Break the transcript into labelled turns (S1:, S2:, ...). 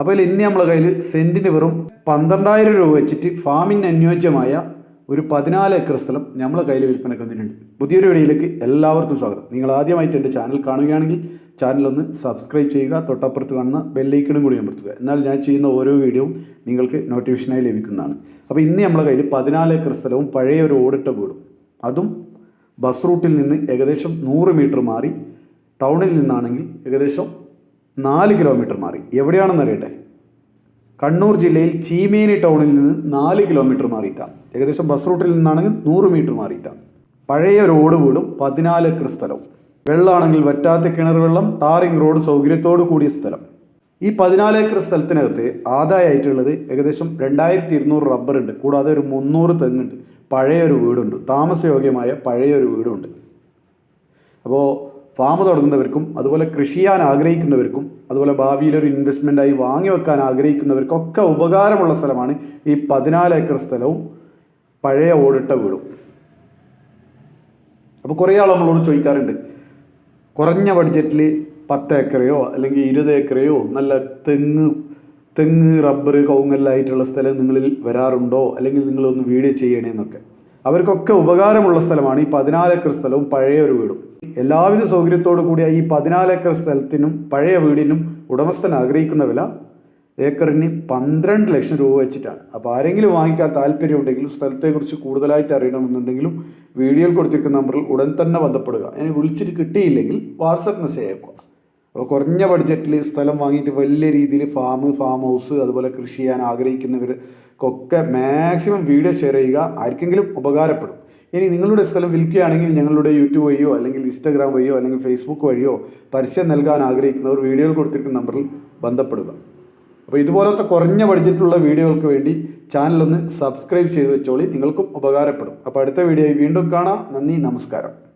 S1: അപ്പോൾ ഇന്ന് നമ്മളെ കയ്യിൽ സെന്റിന് വെറും പന്ത്രണ്ടായിരം രൂപ വെച്ചിട്ട് ഫാമിന് അനുയോജ്യമായ ഒരു പതിനാല് ഏക്കർ സ്ഥലം നമ്മളെ കയ്യിൽ വിൽപ്പനയ്ക്ക് വന്നിട്ടുണ്ട്. പുതിയൊരു വീഡിയോയിലേക്ക് എല്ലാവർക്കും സ്വാഗതം. നിങ്ങൾ ആദ്യമായിട്ട് എന്റെ ചാനൽ കാണുകയാണെങ്കിൽ ചാനലൊന്ന് സബ്സ്ക്രൈബ് ചെയ്യുക തൊട്ടപ്പുറത്ത് കാണുന്ന ബെല്ലൈക്കണും കൂടി അമർത്തുക. എന്നാൽ ഞാൻ ചെയ്യുന്ന ഓരോ വീഡിയോയും നിങ്ങൾക്ക് നോട്ടിഫിക്കേഷനായി ലഭിക്കുന്നതാണ്. അപ്പോൾ ഇന്ന് നമ്മളെ കയ്യിൽ പതിനാല് ഏക്കർ സ്ഥലവും പഴയ ഒരു ഓടിട്ട വീടും. അതും ബസ് റൂട്ടിൽ നിന്ന് ഏകദേശം നൂറ് മീറ്റർ മാറി ടൗണിൽ നിന്നാണെങ്കിൽ ഏകദേശം നാല് കിലോമീറ്റർ മാറി. എവിടെയാണെന്ന് അറിയട്ടെ? കണ്ണൂർ ജില്ലയിൽ ചീമേനി ടൗണിൽ നിന്ന് നാല് കിലോമീറ്റർ മാറിയിട്ടാണ് ഏകദേശം ബസ് റൂട്ടിൽ നിന്നാണെങ്കിൽ നൂറ് മീറ്റർ മാറിയിട്ടാണ് പഴയ ഒരു വീടും പതിനാല് ഏക്കർ സ്ഥലവും വെള്ളമാണെങ്കിൽ വറ്റാത്ത കിണർ വെള്ളം ടാറിംഗ് റോഡ് സൗകര്യത്തോടു കൂടിയ സ്ഥലം. ഈ പതിനാല് ഏക്കർ സ്ഥലത്തിനകത്ത് ആദായമായിട്ടുള്ളത് ഏകദേശം രണ്ടായിരത്തി ഇരുന്നൂറ് റബ്ബർ ഉണ്ട്. കൂടാതെ ഒരു മുന്നൂറ് തെങ്ങുണ്ട്. പഴയൊരു വീടുണ്ട്. താമസയോഗ്യമായ പഴയൊരു വീടുണ്ട്. അപ്പോൾ ഫാം തുടങ്ങുന്നവർക്കും അതുപോലെ കൃഷി ചെയ്യാൻ ആഗ്രഹിക്കുന്നവർക്കും അതുപോലെ ഭാവിയിൽ ഒരു ഇൻവെസ്റ്റ്മെന്റായി വാങ്ങി വെക്കാൻ ആഗ്രഹിക്കുന്നവർക്കൊക്കെ ഉപകാരമുള്ള സ്ഥലമാണ് ഈ പതിനാല് ഏക്കർ സ്ഥലവും പഴയ ഓടിട്ട വീടും. അപ്പോൾ കുറേ ആൾ നമ്മളോട് ചോദിക്കാറുണ്ട് കുറഞ്ഞ ബഡ്ജറ്റിൽ പത്ത് ഏക്കറയോ അല്ലെങ്കിൽ ഇരുപത് ഏക്കറയോ നല്ല തെങ്ങ് തെങ്ങ് റബ്ബർ കവുങ്ങല്ലായിട്ടുള്ള സ്ഥലം നിങ്ങളിൽ വരാറുണ്ടോ? അല്ലെങ്കിൽ നിങ്ങളൊന്ന് വീഡിയോ ചെയ്യണേന്നൊക്കെ അവർക്കൊക്കെ ഉപകാരമുള്ള സ്ഥലമാണ് ഈ പതിനാല് ഏക്കർ സ്ഥലവും പഴയ ഒരു വീടും. എല്ലാവിധ സൗകര്യത്തോടു കൂടിയ ഈ പതിനാല് ഏക്കർ സ്ഥലത്തിനും പഴയ വീടിനും ഉടമസ്ഥൻ ആഗ്രഹിക്കുന്ന വില ഏക്കറിന് പന്ത്രണ്ട് ലക്ഷം രൂപ വെച്ചിട്ടാണ്. അപ്പോൾ ആരെങ്കിലും വാങ്ങിക്കാൻ താല്പര്യമുണ്ടെങ്കിലും സ്ഥലത്തെക്കുറിച്ച് കൂടുതലായിട്ട് അറിയണമെന്നുണ്ടെങ്കിലും വീഡിയോയിൽ കൊടുത്തിരിക്കുന്ന നമ്പറിൽ ഉടൻ തന്നെ ബന്ധപ്പെടുക. എന്നെ വിളിച്ചിട്ട് കിട്ടിയില്ലെങ്കിൽ വാട്സപ്പ് മെസ്സേജ് അയക്കുക. അപ്പോൾ കുറഞ്ഞ ബഡ്ജറ്റിൽ സ്ഥലം വാങ്ങിയിട്ട് വലിയ രീതിയിൽ ഫാം ഫാം ഹൗസ് അതുപോലെ കൃഷി ചെയ്യാൻ ആഗ്രഹിക്കുന്നവർക്കൊക്കെ മാക്സിമം വീഡിയോ ഷെയർ ചെയ്യുക. ആർക്കെങ്കിലും ഉപകാരപ്പെടും. ഇനി നിങ്ങളുടെ സ്ഥലം വിൽക്കുകയാണെങ്കിൽ ഞങ്ങളുടെ യൂട്യൂബ് വഴിയോ അല്ലെങ്കിൽ ഇൻസ്റ്റാഗ്രാം വഴിയോ അല്ലെങ്കിൽ ഫേസ്ബുക്ക് വഴിയോ പരസ്യം നൽകാൻ ആഗ്രഹിക്കുന്നവർ വീഡിയോയിൽ കൊടുത്തിരിക്കുന്ന നമ്പറിൽ ബന്ധപ്പെടുക. അപ്പോൾ ഇതുപോലത്തെ കുറഞ്ഞ ബഡ്ജറ്റുള്ള വീഡിയോകൾക്ക് വേണ്ടി ചാനലൊന്ന് സബ്സ്ക്രൈബ് ചെയ്ത് വെച്ചോളി. നിങ്ങൾക്കും ഉപകാരപ്പെടും. അപ്പോൾ അടുത്ത വീഡിയോയിൽ വീണ്ടും കാണാം. നന്ദി നമസ്കാരം.